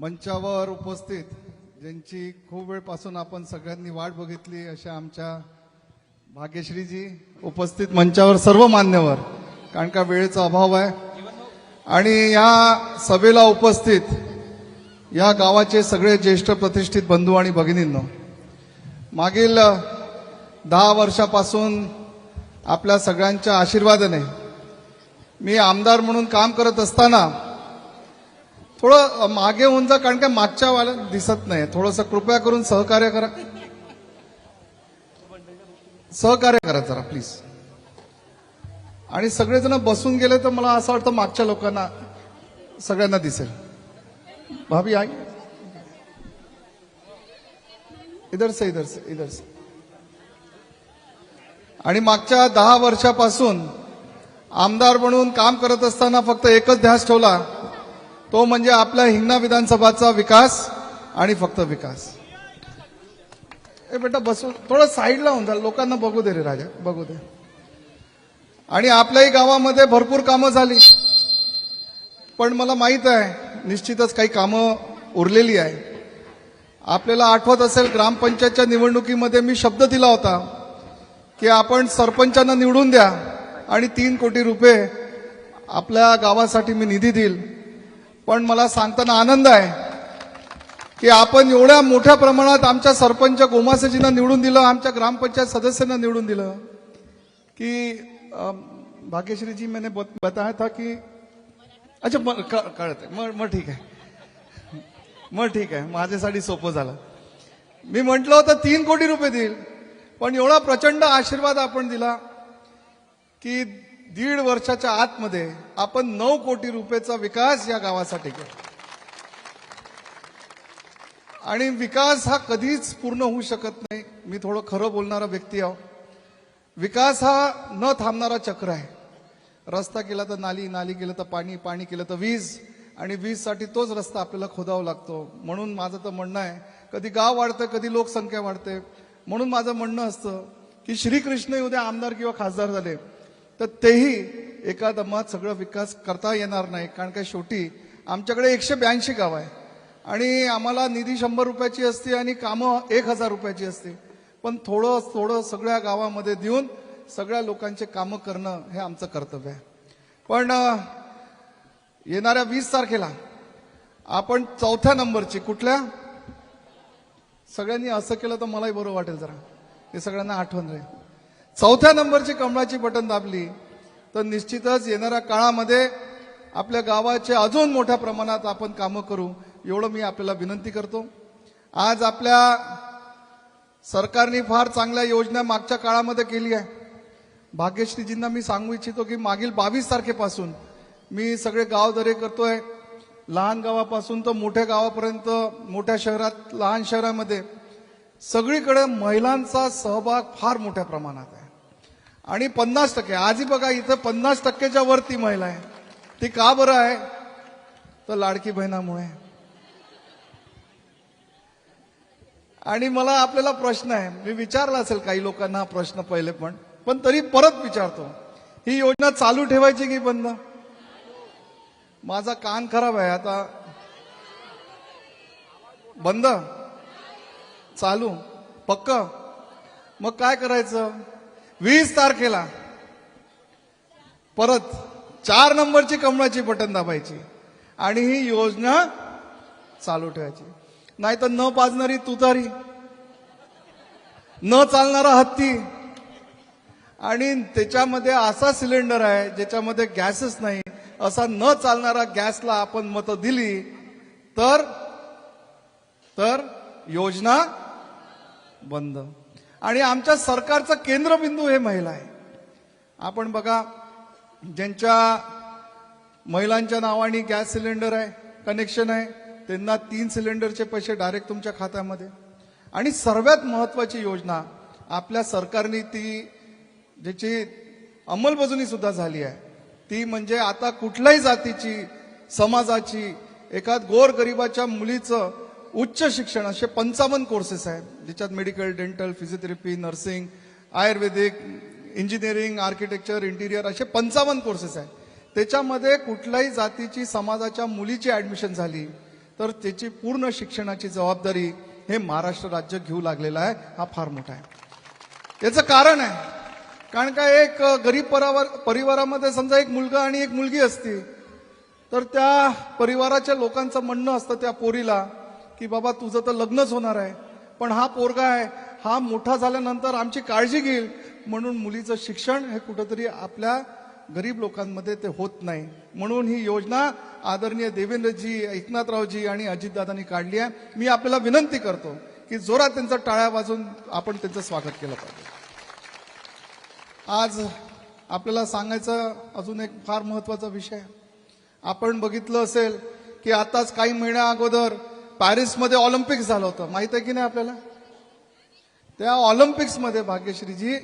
मंचावर उपस्थित ज्यांची खूप वेळपासून आपण सगळ्यांनी वाट बघितली अशा आमच्या भाग्यश्रीजी उपस्थित मंचावर सर्व मान्यवर कारण का वेळेचा अभाव आहे. आणि या सभेला उपस्थित या गावाचे सगळे ज्येष्ठ प्रतिष्ठित बंधू आणि भगिनींनो मागील दहा वर्षापासून आपल्या सगळ्यांच्या आशीर्वादाने मी आमदार म्हणून काम करत असताना थोडं मागे होऊन जा कारण का मागच्या वाला दिसत नाही. थोडंसं कृपया करून सहकार्य करा. सहकार्य करा जरा प्लीज आणि सगळेजण बसून गेले तर मला असं वाटतं मागच्या लोकांना सगळ्यांना दिसेल. भाभी आई? इधर से इधर से इधर से. आणि मागच्या दहा वर्षापासून आमदार म्हणून काम करत असताना फक्त एकच ध्यास ठेवला. तो म्हणजे आपल्या हिंगणा विधानसभाचा विकास आणि फक्त विकास. ए बेटा बसू. थोडं साईडला होऊन जा. लोकांना बघू दे रे राजा. बघू दे. आणि आपल्याही गावामध्ये भरपूर कामं झाली. पण मला माहीत आहे निश्चितच काही कामं उरलेली आहे. आपल्याला आठवत असेल ग्रामपंचायतच्या निवडणुकीमध्ये मी शब्द दिला होता की आपण सरपंचांना निवडून द्या आणि तीन कोटी रुपये आपल्या गावासाठी मी निधी देईल. पण मला सांगताना आनंद आहे की आपण एवढ्या मोठ्या प्रमाणात आमच्या सरपंच गोमासेजींना निवडून दिलं आमच्या ग्रामपंचायत सदस्यांना निवडून दिलं की भाग्यश्रीजी मैंने बत- बताया था की अच्छा मग कळत मग मग ठीक आहे. मग ठीक आहे. माझ्यासाठी सोपं झालं. मी म्हटलं होतं तीन कोटी रुपये देईल. पण एवढा प्रचंड आशीर्वाद आपण दिला की दीड वर्षाच्या आतमध्ये आपण नऊ कोटी रुपयेचा विकास या गावासाठी केला. आणि विकास हा कधीच पूर्ण होऊ शकत नाही. मी थोडं खरं बोलणारा व्यक्ती आहो. विकास हा न थांबणारा चक्र आहे. रस्ता केला तर नाली नाली केलं तर पाणी पाणी केलं तर वीज आणि वीजसाठी तोच रस्ता आपल्याला खोदावा लागतो. म्हणून माझं तर म्हणणं आहे कधी गाव वाढतं कधी लोकसंख्या वाढते. म्हणून माझं म्हणणं असतं की श्रीकृष्ण उद्या आमदार किंवा खासदार झाले. तर तेही एका दमात सगळं विकास करता येणार नाही. कारण का शेवटी आमच्याकडे एकशे ब्याऐंशी गाव आहे आणि आम्हाला निधी शंभर रुपयाची असते आणि कामं एक हजार रुपयाची असते. पण थोडं थोडं सगळ्या गावामध्ये देऊन सगळ्या लोकांचे कामं करणं हे आमचं कर्तव्य आहे. पण येणाऱ्या वीस तारखेला आपण चौथ्या नंबरची कुठल्या? सगळ्यांनी असं केलं तर मलाही बरं वाटेल जरा. हे सगळ्यांना आठवण राहील. चौथ्या नंबरची कमळाची बटन दाबली तर निश्चितच येणाऱ्या काळामध्ये आपल्या गावाचे अजून मोठ्या प्रमाणात आपण कामं करू एवढं मी आपल्याला विनंती करतो. आज आपल्या सरकारने फार चांगल्या योजना मागच्या काळामध्ये केली आहे. भाग्यश्रीजींना मी सांगू इच्छितो की मागील बावीस तारखेपासून मी सगळे गाव दरे करतोय. लहान गावापासून तर मोठ्या गावापर्यंत मोठ्या शहरात लहान शहरामध्ये सगळीकडे महिलांचा सहभाग फार मोठ्या प्रमाणात आहे. आणि पन्नास टक्के आजही बघा इथं पन्नास टक्केच्या वरती महिला आहे. ती का बरं आहे? तर लाडकी बहिणामुळे. आणि मला आपल्याला प्रश्न आहे मी विचारला असेल काही लोकांना हा प्रश्न पहिले पण पण तरी परत विचारतो. ही योजना चालू ठेवायची की बंद? माझा कान खराब आहे आता. बंद? चालू. पक्क. मग काय करायचं? वीस तारखेला. परत चार नंबरची कमळाची बटन दाबायची. आणि ही योजना चालू ठेवायची. नाही तर न पाजणारी तुतारी. न चालणारा हत्ती. आणि त्याच्यामध्ये असा सिलेंडर आहे ज्याच्यामध्ये गॅसच नाही. असा न चालणारा गॅसला आपण मतं दिली तर तर योजना बंद. आणि आमच्या सरकारचा केंद्रबिंदू हे महिला आहे. आपण बघा ज्यांच्या महिलांच्या नावाने गॅस सिलेंडर आहे कनेक्शन आहे त्यांना तीन सिलेंडरचे पैसे डायरेक्ट तुमच्या खात्यामध्ये. आणि सर्वात महत्वाची योजना आपल्या सरकारने ती ज्याची अंमलबजावणी सुद्धा झाली आहे. ती म्हणजे आता कुठल्याही जातीची समाजाची एखाद गोर गरिबाच्या मुलीचं उच्च शिक्षण असे पंचावन्न कोर्सेस आहेत. ज्याच्यात medical dental physiotherapy nursing ayurvedic engineering architecture interior असे पंचावन्न कोर्सेस आहेत. त्याच्यामध्ये कुठल्याही जातीची समाजाच्या मुलीची ऍडमिशन झाली तर त्याची पूर्ण शिक्षणाची जबाबदारी हे महाराष्ट्र राज्य घेऊ लागलेलं आहे. हा फार मोठा आहे. याचं कारण आहे. कारण का एक गरीब परिवार परिवारामध्ये समजा एक मुलगा आणि एक मुलगी असती तर त्या परिवाराच्या लोकांचं म्हणणं असतं त्या पोरीला की बाबा तुझं तर लग्नच होणार आहे. पण हा पोरगा आहे हा मोठा झाल्यानंतर आमची काळजी घेईल. म्हणून मुलीचं शिक्षण हे कुठंतरी आपल्या गरीब लोकांमध्ये ते होत नाही. म्हणून ही योजना आदरणीय देवेंद्रजी एकनाथरावजी आणि अजितदादांनी काढली आहे. मी आपल्याला विनंती करतो की जोरात त्यांचा टाळ्या वाजून आपण त्यांचं स्वागत केलं पाहिजे. आज आपल्याला सांगायचं अजून एक फार महत्त्वाचा विषय आपण बघितलं असेल की आताच काही महिन्या अगोदर पॅरिसमध्ये ऑलिम्पिक्स झालं होतं. माहीत आहे की नाही आपल्याला? त्या ऑलिम्पिक्समध्ये भाग्यश्रीजी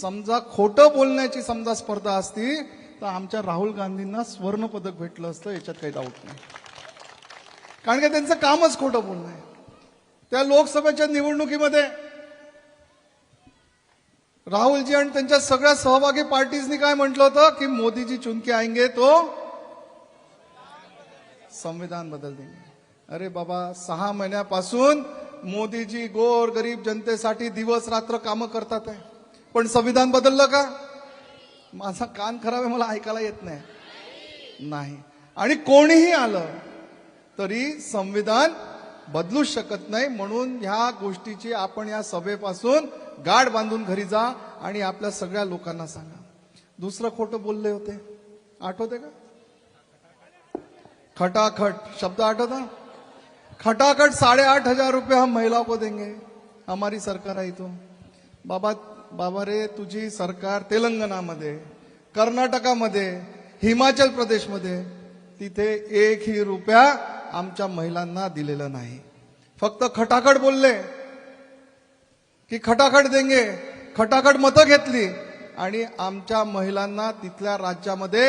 समजा खोटं बोलण्याची समजा स्पर्धा असती तर आमच्या राहुल गांधींना स्वर्ण पदक भेटलं असतं याच्यात काही डाऊट नाही. कारण की त्यांचं कामच खोटं बोलणं आहे. त्या लोकसभेच्या निवडणुकीमध्ये राहुलजी आणि त्यांच्या सगळ्या सहभागी पार्टीजनी काय म्हटलं होतं? की मोदीजी चुनके आएंगे तो संविधान बदल देंगे. अरे बाबा सहा महिन्यापासून मोदीजी गोर गरीब जनतेसाठी दिवस रात्र कामं करतात आहे. पण संविधान बदललं का? माझा कान खराब आहे मला ऐकायला येत नाही. नाही. आणि कोणीही आलं तरी संविधान बदलूच शकत नाही म्हणून ह्या गोष्टीची आपण या सभेपासून गाठ बांधून घरी जा आणि आपल्या सगळ्या लोकांना सांगा. दुसरं खोटं बोलले होते. आठवते का? खटाखट. शब्द आठवता? खटाखट साढ़े आठ हजार रुपये हम महिला को देंगे। हमारी सरकार आहे तो। बाबा बाबा रे तुझी सरकार तेलंगणामध्ये कर्नाटकामध्ये हिमाचल प्रदेशमध्ये तिथे एकही रुपया आमच्या महिलांना दिलेला नाही. फक्त खटाखट बोलले की खटाखट देंगे खटाखट मतं घेतली आणि आमच्या महिलांना तिथल्या राज्यामध्ये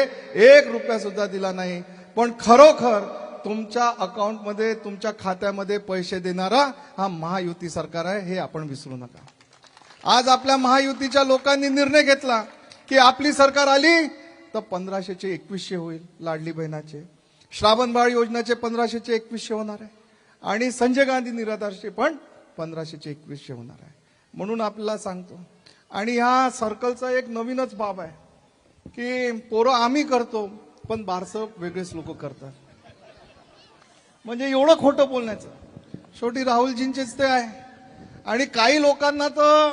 एक रुपया सुद्धा दिला नाही. पण खरोखर तुमच्या अकाउंटमध्ये तुमच्या खात्यामध्ये पैसे देणारा हा महायुती सरकार आहे हे आपण विसरू नका. आज आपल्या महायुतीच्या लोकांनी निर्णय घेतला की आपली सरकार आली तर पंधराशेचे एकवीसशे होईल लाडली बहिणाचे. श्रावणबाळ योजनाचे पंधराशेचे एकवीसशे होणार आहे. आणि संजय गांधी निराधारचे पण पंधराशेचे एकवीसशे होणार आहे. म्हणून आपल्याला सांगतो. आणि ह्या सर्कलचा एक नवीनच बाब आहे की पोरं आम्ही करतो पण बारसं वेगळेच लोक करतात. म्हणजे एवढं खोटं बोलण्याचं. शेवटी राहुलजींचेच ते आहे. आणि काही लोकांना तर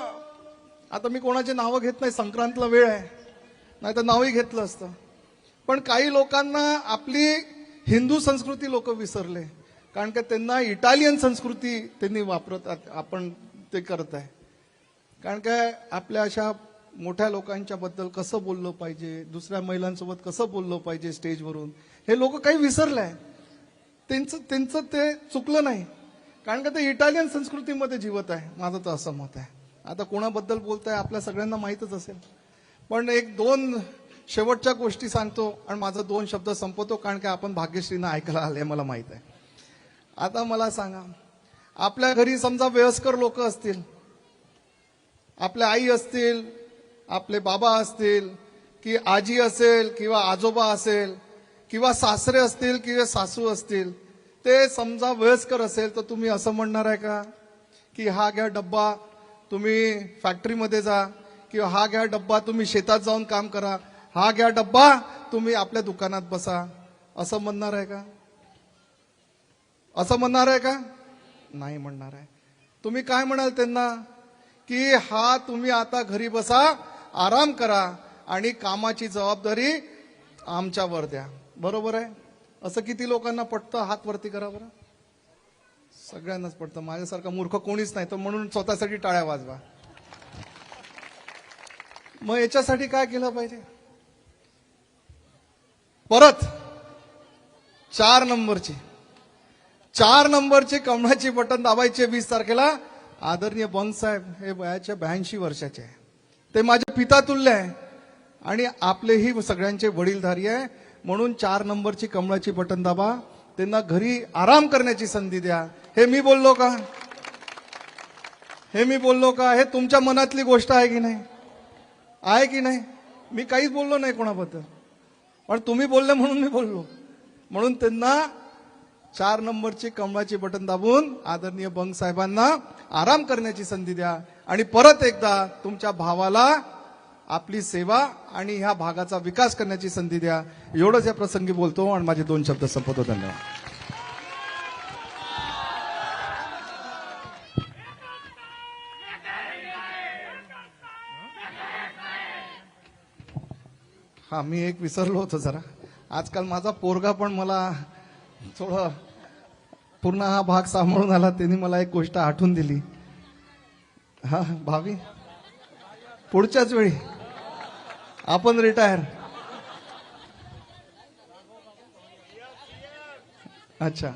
आता मी कोणाचे नावं घेत नाही संक्रांतला वेळ आहे. नाही तर नावही घेतलं असतं. पण काही लोकांना आपली हिंदू संस्कृती लोक विसरले. कारण का त्यांना इटालियन संस्कृती त्यांनी वापरत आपण ते करत आहे. कारण काय आपल्या अशा मोठ्या लोकांच्या बद्दल कसं बोललं पाहिजे दुसऱ्या महिलांसोबत कसं बोललं पाहिजे स्टेजवरून हे लोक काही विसरले आहे त्यांचं त्यांचं ते चुकलं नाही. कारण का ते इटालियन संस्कृतीमध्ये जीवत आहे. माझं तर असं मत आहे. आता कोणाबद्दल बोलताय आपल्या सगळ्यांना माहीतच असेल. पण एक दोन शेवटच्या गोष्टी सांगतो आणि माझं दोन शब्द संपवतो कारण की आपण भाग्यश्रीनं ऐकायला आले मला माहीत आहे. आता मला सांगा आपल्या घरी समजा वयस्कर लोक असतील आपल्या आई असतील आपले बाबा असतील की आजी असेल किंवा आजोबा असेल किंवा सासरे असतील किंवा सासू असतील ते समजा वयस्कर असेल तर तुम्ही असं म्हणणार आहे का? की हा घ्या डब्बा तुम्ही फॅक्टरीमध्ये जा किंवा हा घ्या डब्बा तुम्ही शेतात जाऊन काम करा हा घ्या डब्बा तुम्ही आपल्या दुकानात बसा. असं म्हणणार आहे का? असं म्हणणार आहे का? नाही म्हणणार आहे. तुम्ही काय म्हणाल त्यांना? की हा तुम्ही आता घरी बसा आराम करा आणि कामाची जबाबदारी आमच्यावर द्या. बरोबर आहे? असं किती लोकांना पटतं? हात वरती करा बरं. सगळ्यांनाच पडतं माझ्यासारखा मूर्ख कोणीच नाही. तर म्हणून स्वतःसाठी टाळ्या वाजवा. मग याच्यासाठी काय केलं पाहिजे? परत चार नंबरची. चार नंबरची कमळाची बटन दाबायचे वीस तारखेला. आदरणीय बंगसाहेब हे वयाच्या ब्याऐंशी वर्षाचे आहे. ते माझे पिता तुल्य आहे. आणि आपलेही सगळ्यांचे वडीलधारी आहे. म्हणून चार नंबरची कमळाची बटन दाबा. त्यांना घरी आराम करण्याची संधी द्या. हे मी बोललो का? हे मी बोललो का? हे तुमच्या मनातली गोष्ट आहे की नाही? आहे की नाही? मी काहीच बोललो नाही कोणाबद्दल. पण तुम्ही बोलले म्हणून मी बोललो. म्हणून त्यांना चार नंबरची कमळाची बटन दाबून आदरणीय बंग साहेबांना आराम करण्याची संधी द्या. आणि परत एकदा तुमच्या भावाला आपली सेवा आणि ह्या भागाचा विकास करण्याची संधी द्या. एवढंच या प्रसंगी बोलतो आणि माझे दोन शब्द संपवतो. धन्यवाद. हा मी एक विसरलो होतो जरा. आजकाल माझा पोरगा पण मला थोडं पूर्ण हा भाग सांभाळून आला त्यांनी मला एक गोष्ट आठवून दिली. हा भावी पुढच्याच वेळी. आपण रिटायर अच्छा.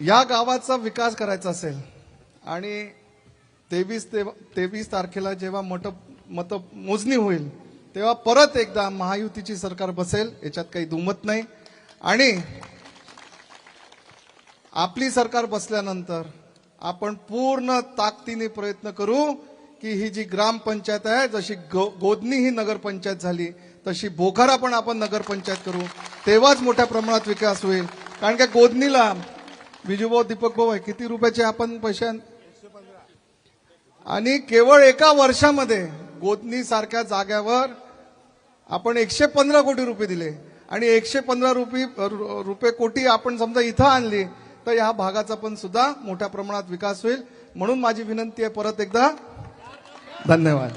या गावाचा विकास करायचा असेल आणि तेवीस तेवीस तारखेला जेव्हा मत मत मोजणी होईल तेव्हा परत एकदा महायुतीची सरकार बसेल याच्यात काही दुमत नाही. आणि आपली सरकार बसल्यानंतर आपण पूर्ण ताकदीने प्रयत्न करू की ही जी ग्रामपंचायत आहे जशी गो गोदनी ही नगरपंचायत झाली तशी बोखारा पण आपण नगरपंचायत करू. तेव्हाच मोठ्या प्रमाणात विकास होईल. कारण का गोदनीला विजूभाऊ दीपक भाऊ आहे किती रुपयाचे आपण पैसे आणि केवळ एका वर्षामध्ये गोदनी सारख्या जाग्यावर आपण एकशे पंधरा कोटी रुपये दिले. आणि एकशे पंधरा रुपये रु- रुपये कोटी आपण समजा इथं आणली तर ह्या भागाचा पण सुद्धा मोठ्या प्रमाणात विकास होईल. म्हणून माझी विनंती आहे परत एकदा धन्यवाद